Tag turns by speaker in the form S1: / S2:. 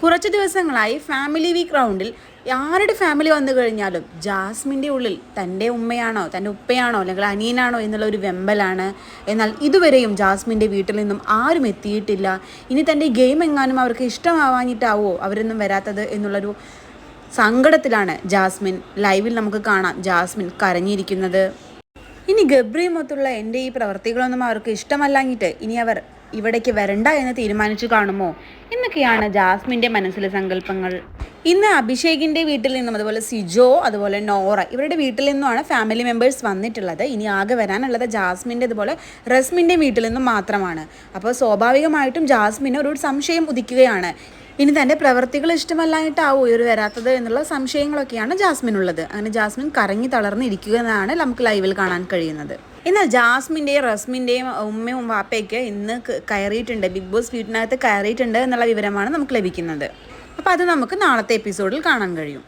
S1: കുറച്ച് ദിവസങ്ങളായി family week റൗണ്ടിൽ ആരുടെ ഫാമിലി വന്നു കഴിഞ്ഞാലും ജാസ്മിന്റെ ഉള്ളിൽ തന്റെ ഉമ്മയാണോ തന്റെ ഉപ്പയാണോ അല്ലെങ്കിൽ അനിയനാണോ എന്നുള്ള ഒരു വെമ്പലാണ്. എന്നാൽ ഇതുവരെയും ജാസ്മിന്റെ വീട്ടിൽ നിന്നും ആരും എത്തിയിട്ടില്ല. ഇനി തന്റെ ഗെയിം എങ്ങാനും അവർക്ക് ഇഷ്ടമാവാഞ്ഞിട്ടാവോ അവരൊന്നും വരാത്തത് എന്നുള്ളൊരു സങ്കടത്തിലാണ് ജാസ്മിൻ. ലൈവിൽ നമുക്ക് കാണാം ജാസ്മിൻ കരഞ്ഞിരിക്കുന്നത്. ഇനി ഗബ്രിയുമൊത്തുള്ള എന്റെ ഈ പ്രവർത്തികളൊന്നും അവർക്ക് ഇഷ്ടമല്ലാഞ്ഞിട്ട് ഇനി അവർ ഇവിടേക്ക് വരണ്ട എന്ന് തീരുമാനിച്ചു കാണുമോ? എന്നൊക്കെയാണ് ജാസ്മിന്റെ മനസ്സിലെ സങ്കല്പങ്ങൾ. ഇന്ന് അഭിഷേകിന്റെ വീട്ടിൽ നിന്നും അതുപോലെ സിജോ അതുപോലെ നോറ ഇവരുടെ വീട്ടിൽ നിന്നുമാണ് ഫാമിലി മെമ്പേഴ്സ് വന്നിട്ടുള്ളത്. ഇനി ആകെ വരാനുള്ളത് ജാസ്മിന്റെ ഇതുപോലെ റസ്മിന്റെ വീട്ടിൽ നിന്നും മാത്രമാണ്. അപ്പോൾ സ്വാഭാവികമായിട്ടും ജാസ്മിന് ഒരു സംശയം ഉദിക്കുകയാണ്. ഇനി തന്റെ പ്രവർത്തികൾ ഇഷ്ടമല്ലായിട്ടാവും ഇവർ വരാത്തത് എന്നുള്ള സംശയങ്ങളൊക്കെയാണ് ജാസ്മിനുള്ളത്. അങ്ങനെ ജാസ്മിൻ കറങ്ങി തളർന്നിരിക്കുക എന്നാണ് നമുക്ക് ലൈവിൽ കാണാൻ കഴിയുന്നത്. എന്നാൽ ജാസ്മിന്റെയും റസ്മിന്റെയും ഉമ്മയും വാപ്പയൊക്കെ ഇന്ന് കയറിയിട്ടുണ്ട്. ബിഗ് ബോസ് വീട്ടിനകത്ത് കയറിയിട്ടുണ്ട് എന്നുള്ള വിവരമാണ് നമുക്ക് ലഭിക്കുന്നത്. അപ്പോൾ അത് നമുക്ക് നാളത്തെ എപ്പിസോഡിൽ കാണാൻ കഴിയും.